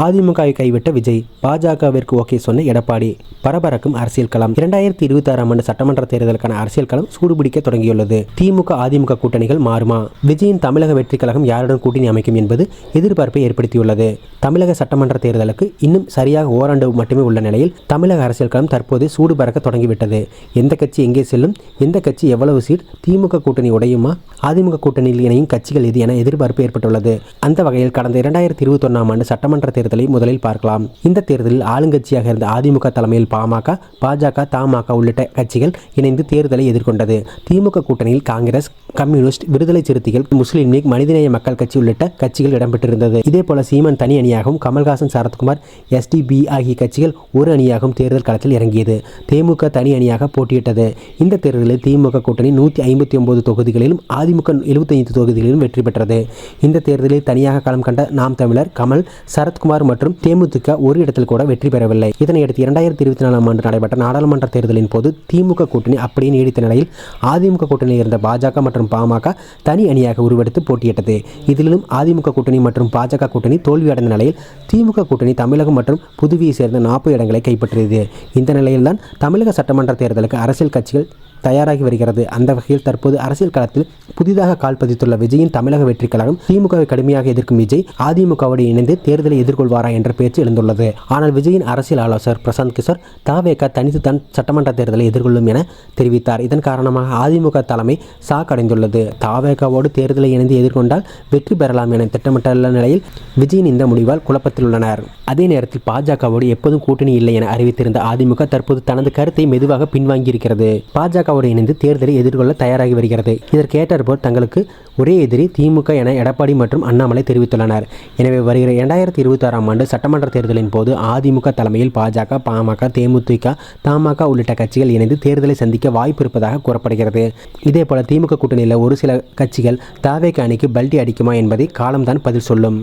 அதிமுகவை கைவிட்ட விஜய் பாஜகவிற்கு ஓகே சொன்ன எடப்பாடி. பரபரக்கும் அரசியல் களம். இரண்டாயிரத்தி இருபத்தி ஆறாம் ஆண்டு சட்டமன்ற தேர்தலுக்கான அரசியல் களம் சூடுபிடிக்க தொடங்கியுள்ளது. திமுக அதிமுக கூட்டணிகள் மாறுமா? விஜயின் தமிழக வெற்றி கழகம் யாருடன் கூட்டணி அமைக்கும் என்பது எதிர்பார்ப்பை ஏற்படுத்தியுள்ளது. தமிழக சட்டமன்ற தேர்தலுக்கு இன்னும் சரியாக ஓராண்டு மட்டுமே உள்ள நிலையில் தமிழக அரசியல் களம் தற்போது சூடு பறக்க தொடங்கிவிட்டது. எந்த கட்சி எங்கே செல்லும்? எந்த கட்சி எவ்வளவு சீட் திமுக கூட்டணி உடையுமா? அதிமுக கூட்டணியில் இணையும் கட்சிகள் இது என எதிர்பார்ப்பு ஏற்பட்டுள்ளது. அந்த வகையில் கடந்த இரண்டாயிரத்தி இருபத்தி ஒன்றாம் ஆண்டு சட்டமன்ற தேர்தல் முதலில் பார்க்கலாம். இந்த தேர்தலில் ஆளுங்கட்சியாக இருந்த அதிமுக தலைமையில் பாமக பாஜக தமாக உள்ளிட்ட கட்சிகள் இணைந்து தேர்தலை எதிர்கொண்டது. திமுக கூட்டணியில் காங்கிரஸ் கம்யூனிஸ்ட் விடுதலை சிறுத்தைகள் முஸ்லீம் லீக் மனிதநேய மக்கள் கட்சி உள்ளிட்ட கட்சிகள் இடம்பெற்றிருந்தது. இதேபோல சீமான் தனி அணியாகவும் கமல்ஹாசன் சரத்குமார் எஸ்டிபி ஆகிய கட்சிகள் ஒரு அணியாகவும் தேர்தல் களத்தில் இறங்கியது. திமுக தனி அணியாக போட்டியிட்டது. இந்த தேர்தலில் திமுக கூட்டணி நூற்றி ஐம்பத்தி ஒன்பது தொகுதிகளிலும் அதிமுக எழுபத்தைந்து தொகுதிகளிலும் வெற்றி பெற்றது. இந்த தேர்தலில் தனியாக களம் கண்ட நாம் தமிழர் கமல் சரத்குமார் மற்றும் தேமுதிக ஒரு இடத்தில் கூட வெற்றி பெறவில்லை. இதனையடுத்து இரண்டாயிரத்தி இருபத்தி நாலாம் ஆண்டு நடைபெற்ற நாடாளுமன்ற தேர்தலின் போது திமுக கூட்டணி அப்படியே நீடித்த நிலையில் அதிமுக கூட்டணியில் இருந்த பாஜக மற்றும் பாமக தனி அணியாக உருவெடுத்து போட்டியிட்டது. இதிலும் அதிமுக கூட்டணி மற்றும் பாஜக கூட்டணி தோல்வியடைந்த நிலையில் திமுக கூட்டணி தமிழகம் மற்றும் புதுவையை சேர்ந்த நாற்பது இடங்களை கைப்பற்றியது. இந்த நிலையில்தான் தமிழக சட்டமன்ற தேர்தலுக்கு அரசியல் கட்சிகள் தயாராகி வருகிறது. அந்த வகையில் தற்போது அரசியல் களத்தில் புதிதாக கால் பதித்துள்ள விஜயின் தமிழக வெற்றி கழகம் திமுகவை கடுமையாக எதிர்க்கும் விஜய் அதிமுகவோடு இணைந்து தேர்தலை எதிர்கொள்வாரா என்ற பேச்சு எழுந்துள்ளது. ஆனால் விஜயின் அரசியல் ஆலோசகர் பிரசாந்த் கிஷோர் தாவேக தனித்து தன் சட்டமன்ற தேர்தலை எதிர்கொள்ளும் என தெரிவித்தார். இதன் காரணமாக அதிமுக தலைமை சாக்கடைந்துள்ளது. தாவேகாவோடு தேர்தலை இணைந்து எதிர்கொண்டால் வெற்றி பெறலாம் என திட்டமிட்டுள்ள நிலையில் விஜயின் இந்த முடிவால் குழப்பத்தில் உள்ளனர். அதே நேரத்தில் பாஜகவோடு எப்போதும் கூட்டணி இல்லை என அறிவித்திருந்த அதிமுக தற்போது தனது கருத்தை மெதுவாக பின்வாங்கியிருக்கிறது. பாஜக பாஜகவோடு இணைந்து தேர்தலை எதிர்கொள்ள தயாராகி வருகிறது. இதற்கேற்றாற்போல் தங்களுக்கு ஒரே எதிரி திமுக என எடப்பாடி மற்றும் அண்ணாமலை தெரிவித்துள்ளனர். எனவே வருகிற இரண்டாயிரத்தி இருபத்தி ஆறாம் ஆண்டு சட்டமன்ற தேர்தலின் போது அதிமுக தலைமையில் பாஜக பாமக தேமுதிக தமாக உள்ளிட்ட கட்சிகள் இணைந்து தேர்தலை சந்திக்க வாய்ப்பு இருப்பதாக கூறப்படுகிறது. இதேபோல திமுக கூட்டணியில் ஒரு சில கட்சிகள் தாவேக அணிக்கு பல்டி அடிக்குமா என்பதை காலம்தான் பதில் சொல்லும்.